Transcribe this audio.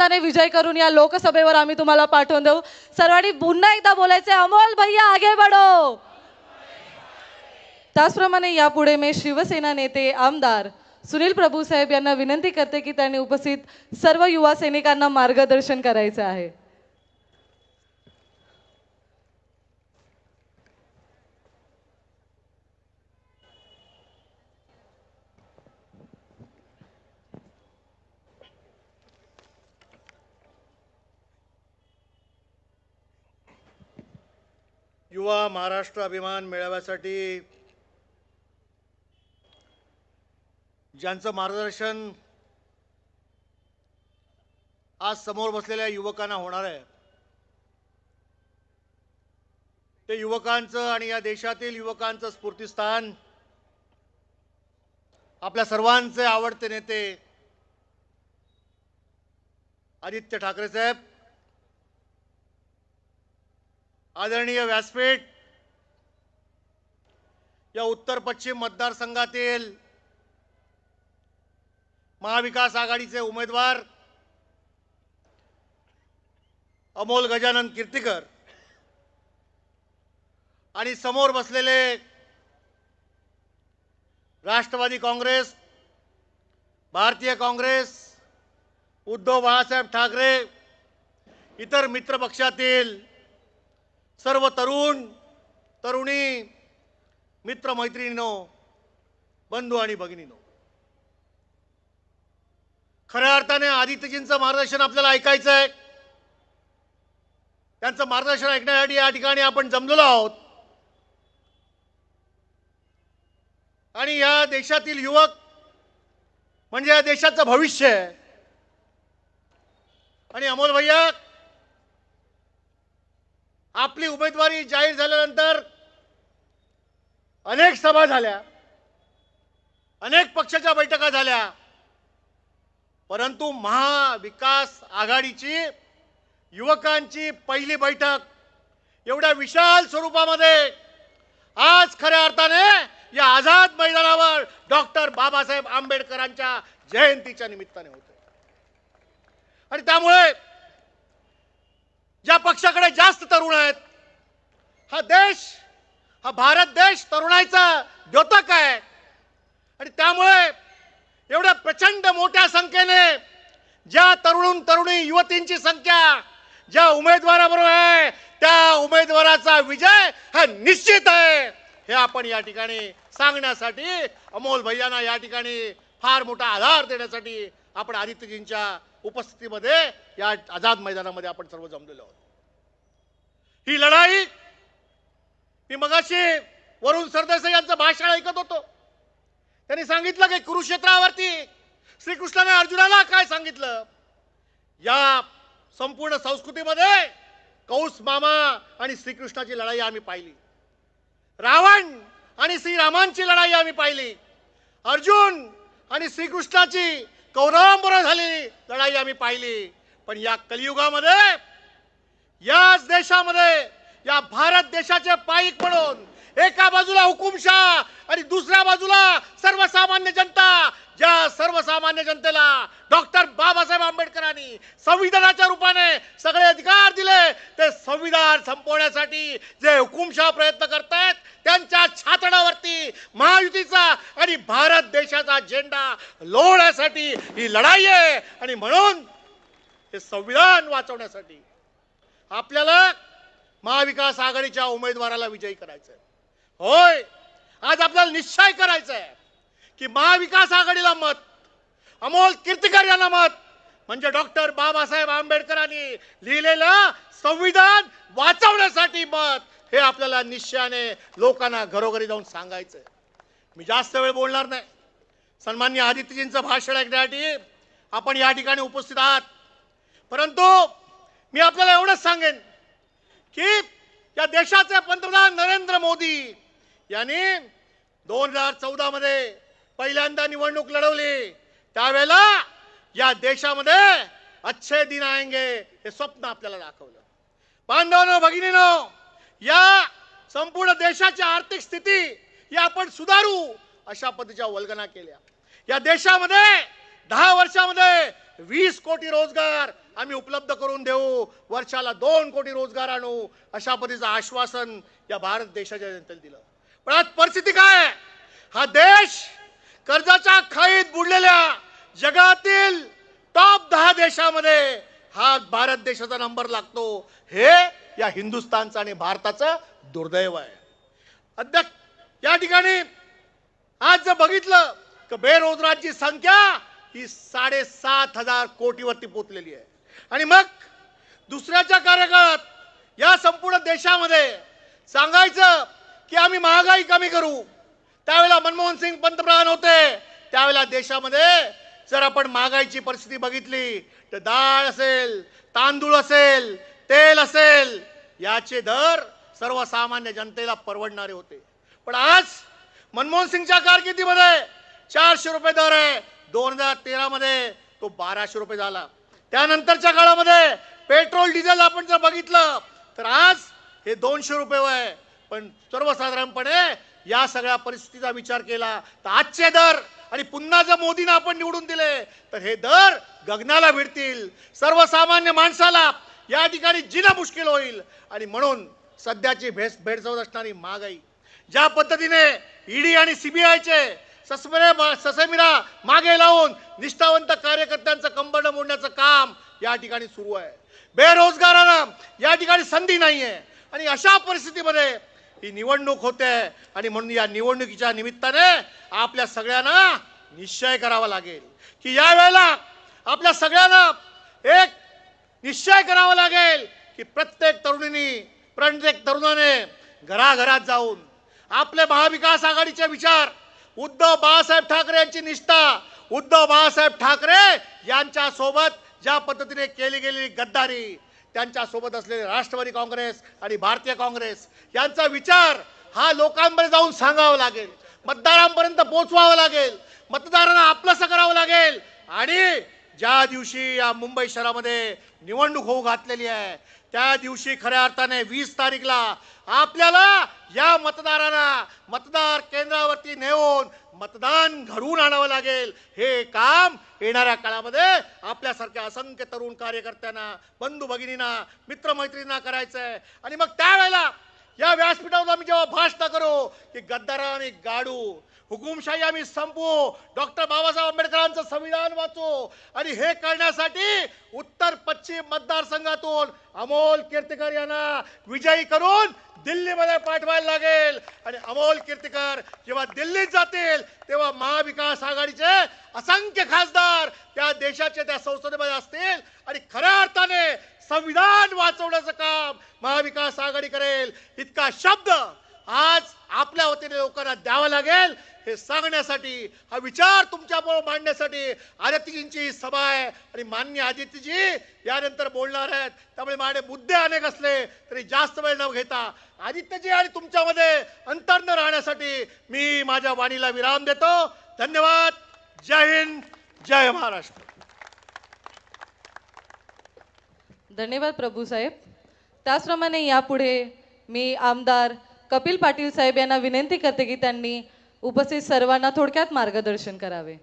मताने विजय करून या लोकसभेवर आम्ही तुम्हाला पाठवून देऊ. सर्वांनी पुन्हा एकदा बोलायचे अमोल भैया आगे बडो त्याचप्रमाणे यापुढे मी शिवसेना नेते आमदार सुनील प्रभू साहेब यांना विनंती करते की त्यांनी उपस्थित सर्व युवा सैनिकांना मार्गदर्शन करायचं आहे. युवा महाराष्ट्र अभिमान मेळाव्यासाठी ज्यांचं मार्गदर्शन आज समोर बसलेल्या युवकांना होणार आहे ते युवकांचं आणि या देशातील युवकांचं स्फूर्तीस्थान आपल्या सर्वांचे आवडते नेते आदित्य ठाकरे साहेब आदरणीय व्यासपीठ या उत्तर पश्चिम मतदारसंघातील महाविकास आघाडीचे उमेदवार अमोल गजानन कीर्तीकर आणि समोर बसलेले राष्ट्रवादी काँग्रेस भारतीय काँग्रेस उद्धव बाळासाहेब ठाकरे इतर मित्रपक्षातील सर्व तरुण तरुणी मित्रमैत्रिणीनो बंधू आणि भगिनीनो. खऱ्या अर्थाने आदित्यजींचं मार्गदर्शन आपल्याला ऐकायचं आहे. त्यांचं मार्गदर्शन ऐकण्यासाठी या ठिकाणी आपण जमलेलो आहोत. आणि या देशातील युवक म्हणजे या देशाचं भविष्य आहे. आणि अमोल भैया आपली उमेदवारी जाहीर झाल्यानंतर अनेक सभा झाल्या अनेक पक्षाच्या बैठका झाल्या परंतु महाविकास आघाडीची युवकांची पहिली बैठक एवढ्या विशाल स्वरूपामध्ये आज खऱ्या अर्थाने या आझाद मैदानावर डॉक्टर बाबासाहेब आंबेडकरांच्या जयंतीच्या निमित्ताने होते आणि त्यामुळे ज्या पक्षाकडे जास्त तरुण आहेत हा देश हा भारत देश तरुणाईचा द्योतक आहे. आणि त्यामुळे एवढ्या प्रचंड मोठ्या संख्येने ज्या तरुण तरुणी युवतींची संख्या ज्या उमेदवाराबरोबर आहे त्या उमेदवाराचा विजय हा निश्चित आहे. हे आपण या ठिकाणी सांगण्यासाठी अमोल भैयांना या ठिकाणी फार मोठा आधार देण्यासाठी आपण आदित्यजींच्या उपस्थितीमध्ये या आझाद मैदानामध्ये आपण सर्व जमलेलो आहोत. ही लढाई मी मगाशी वरुण सरदेसाई यांचं भाषण ऐकत होतो. त्यांनी सांगितलं की कुरुक्षेत्रावरती श्रीकृष्णाने अर्जुनाला काय सांगितलं? या संपूर्ण संस्कृतीमध्ये कौस मामा आणि श्रीकृष्णाची लढाई आम्ही पाहिली. रावण आणि श्रीरामांची लढाई आम्ही पाहिली. अर्जुन आणि श्रीकृष्णाची कौरवांबरोबर झालेली लढाई आम्ही पाहिली. पण या कलियुगामध्ये याच देशामध्ये या भारत देशाचे पाईक म्हणून एका बाजूला हुकुमशाह आणि दुसऱ्या बाजूला सर्वसामान्य जनता ज्या सर्वसामान्य जनतेला डॉक्टर बाबासाहेब आंबेडकरांनी संविधानाच्या रूपाने सगळे अधिकार दिले ते संविधान संपवण्यासाठी जे हुकुमशाह प्रयत्न करतायत त्यांच्या छातडावरती महायुतीचा आणि भारत देशाचा झेंडा लोळण्यासाठी ही लढाई आहे. आणि म्हणून हे संविधान वाचवण्यासाठी आपल्याला महाविकास आघाडीच्या उमेदवाराला विजयी करायचं होय आज आपल्याला निश्चय करायचा आहे की महाविकास आघाडीला मत अमोल कीर्तिकर यांना मत म्हणजे डॉक्टर बाबासाहेब आंबेडकरांनी लिहिलेलं संविधान वाचवण्यासाठी मत. हे आपल्याला निश्चयाने लोकांना घरोघरी जाऊन सांगायचं मी जास्त वेळ बोलणार नाही. सन्मान्य आदित्यजींचं भाषण ऐकण्यासाठी आपण या ठिकाणी उपस्थित आहात. परंतु मी आपल्याला एवढंच सांगेन की या देशाचे पंतप्रधान नरेंद्र मोदी यांनी दोन हजार चौदा मध्ये पहिल्यांदा निवडणूक लढवली. त्यावेळेला या देशामध्ये अच्छे दिन आएंगे हे स्वप्न आपल्याला दाखवलं. बांधवांनो भगिनीनो या संपूर्ण देशाची आर्थिक स्थिती ही आपण सुधारू अशा पद्धतीच्या वल्गना केल्या. या देशामध्ये दहा वर्षामध्ये वीस कोटी रोजगार आम्ही उपलब्ध करून देऊ वर्षाला दोन कोटी रोजगार आणू अशा पद्धतीचं आश्वासन या भारत देशाच्या जनतेला दिलं. पण आज परिस्थिती काय हा देश कर्जाच्या खाईत बुडलेल्या जगातील टॉप दहा देशामध्ये हा भारत देशाचा नंबर लागतो. हे या हिंदुस्थानचं आणि भारताचं दुर्दैव आहे. अध्यक्ष या ठिकाणी आज जर बघितलं तर बेरोजगारांची संख्या ही साडेसात हजार कोटीवरती पोचलेली आहे. आणि मग दुसऱ्याच्या कार्यकाळात या संपूर्ण देशामध्ये सांगायचं की आम्ही महागाई कमी करू. त्यावेळेला मनमोहन सिंग पंतप्रधान होते. त्यावेळेला देशामध्ये जर आपण महागाईची परिस्थिती बघितली तर डाळ असेल तांदूळ असेल तेल असेल याचे दर सर्वसामान्य जनतेला परवडणारे होते. पण आज मनमोहन सिंगच्या कारकिर्दीमध्ये चारशे रुपये दर आहे. दोन हजार तेरा मध्ये तो बाराशे रुपये झाला. त्यानंतरच्या काळामध्ये पेट्रोल डिझेल आपण जर बघितलं तर आज हे दोनशे रुपये आहे. पण सर्वसाधारणपणे या सगळ्या परिस्थितीचा विचार केला तर आजचे दर आणि पुन्हा जर मोदींना आपण निवडून दिले तर हे दर गगनाला भिडतील. सर्वसामान्य माणसाला या ठिकाणी जिना मुश्किल होईल. आणि म्हणून सध्याची भेस भेडसावत असणारी महागाई ज्या पद्धतीने ईडी आणि सीबीआयचे ससमिरे ससमिरा मागे लावून निष्ठावंत कार्यकर्त्यांचं कंबड मोडण्याचं काम या ठिकाणी सुरू आहे. बेरोजगारांना या ठिकाणी संधी नाही आहे आणि अशा परिस्थितीमध्ये ही निवडणूक होते आणि म्हणून या निवडणुकीच्या निमित्ताने आपल्या सगळ्यांना निश्चय करावा लागेल. की या वेळेला आपल्या सगळ्यांना एक निश्चय करावा लागेल की प्रत्येक तरुणीने प्रत्येक तरुणाने घराघरात जाऊन आपले महाविकास आघाडीचे विचार उद्धव बाळासाहेब ठाकरे यांची निष्ठा उद्धव बाळासाहेब ठाकरे यांच्या सोबत ज्या पद्धतीने केली गेलेली गद्दारी त्यांच्यासोबत असलेले राष्ट्रवादी काँग्रेस आणि भारतीय काँग्रेस यांचा विचार हा लोकांमध्ये जाऊन सांगावा लागेल. मतदारांपर्यंत पोहोचवावं लागेल. मतदारांना आपलंसं करावं लागेल. आणि ज्या दिवशी या मुंबई शहरामध्ये निवडणूक होऊ घातलेली आहे त्या दिवशी खऱ्या अर्थाने वीस तारीखला आपल्याला या मतदारांना मतदार केंद्रावरती नेऊन मतदान घडवून आणावं लागेल. हे काम येणाऱ्या काळामध्ये आपल्यासारख्या असंख्य तरुण कार्यकर्त्यांना बंधू भगिनींना मित्रमैत्रिणींना करायचं आहे आणि मग त्यावेळेला या व्यासपीठावर आम्ही जेव्हा भाषण करू की गद्दारा आणि गाडू हुकुमशाही आम्ही संपवू. डॉक्टर बाबासाहेब आंबेडकरांचं संविधान वाचू. आणि हे करण्यासाठी उत्तर पश्चिम मतदारसंघातून अमोल कीर्तीकर यांना विजयी करून दिल्लीमध्ये पाठवायला लागेल. आणि अमोल कीर्तीकर जेव्हा दिल्लीत जातील तेव्हा महाविकास आघाडीचे असंख्य खासदार त्या देशाचे त्या संसदेमध्ये असतील. आणि खऱ्या अर्थाने संविधान वाचवण्याचं काम महाविकास आघाडी करेल. इतका शब्द आज आपल्या वतीने लोकांना द्यावा लागेल. हे सांगण्यासाठी हा विचार तुमच्यामुळे मांडण्यासाठी आदित्यजींची सभा आहे. आणि मान्य आदित्यजी यानंतर बोलणार आहेत. त्यामुळे माझे मुद्दे अनेक असले तरी जास्त वेळ न घेता आदित्यजी आणि तुमच्यामध्ये अंतर न राहण्यासाठी मी माझ्या वाणीला विराम देतो. धन्यवाद. जय हिंद. जय महाराष्ट्र. धन्यवाद प्रभू साहेब. त्याचप्रमाणे यापुढे मी आमदार कपिल पाटील साहेब यांना विनंती करते की त्यांनी उपस्थित सर्वांना थोडक्यात मार्गदर्शन करावे.